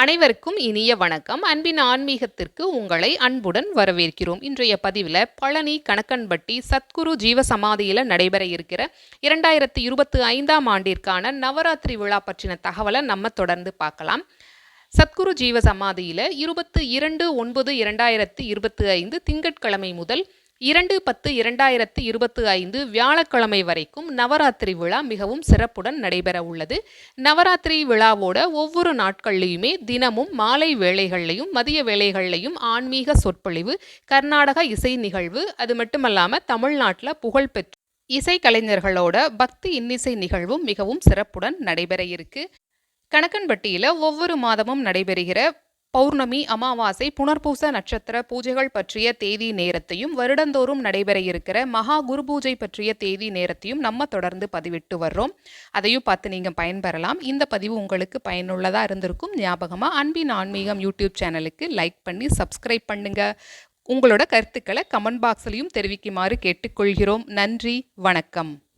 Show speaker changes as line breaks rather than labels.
அனைவருக்கும் இனிய வணக்கம். அன்பின் ஆன்மீகத்திற்கு உங்களை அன்புடன் வரவேற்கிறோம். இன்றைய பதிவில் பழனி கணக்கன்பட்டி சத்குரு ஜீவசமாதியில் நடைபெற இருக்கிற இரண்டாயிரத்தி இருபத்தி ஐந்தாம் ஆண்டிற்கான நவராத்திரி விழா பற்றின தகவலை நம்ம தொடர்ந்து பார்க்கலாம். சத்குரு ஜீவ சமாதியில் இருபத்து இரண்டு ஒன்பது இரண்டாயிரத்தி இருபத்தி ஐந்து திங்கட்கிழமை முதல் இரண்டு பத்து இரண்டாயிரத்தி இருபத்தி ஐந்து வியாழக்கிழமை வரைக்கும் நவராத்திரி விழா மிகவும் சிறப்புடன் நடைபெற உள்ளது. நவராத்திரி விழாவோட ஒவ்வொரு நாட்கள்லையுமே தினமும் மாலை வேளைகள்லையும் மதிய வேளைகள்லையும் ஆன்மீக சொற்பொழிவு கர்நாடக இசை நிகழ்வு அது மட்டுமல்லாமல் தமிழ்நாட்டில் புகழ்பெற்ற இசைக்கலைஞர்களோட பக்தி இன்னிசை நிகழ்வும் மிகவும் சிறப்புடன் நடைபெற இருக்கு. கணக்கன்பட்டியில் ஒவ்வொரு மாதமும் நடைபெறுகிற பௌர்ணமி அமாவாசை புனர்பூச நட்சத்திர பூஜைகள் பற்றிய தேதி நேரத்தையும் வருடந்தோறும் நடைபெற இருக்கிற மகா குரு பூஜை பற்றிய தேதி நேரத்தையும் நம்ம தொடர்ந்து பதிவிட்டு வர்றோம். அதையும் பார்த்து நீங்கள் பயன்பெறலாம். இந்த பதிவு உங்களுக்கு பயனுள்ளதாக இருந்திருக்கும். ஞாபகமாக அன்பின் ஆன்மீகம் யூடியூப் சேனலுக்கு லைக் பண்ணி சப்ஸ்கிரைப் பண்ணுங்க. உங்களோட கருத்துக்களை கமெண்ட் பாக்ஸ்லையும் தெரிவிக்குமாறு கேட்டுக்கொள்கிறோம். நன்றி வணக்கம்.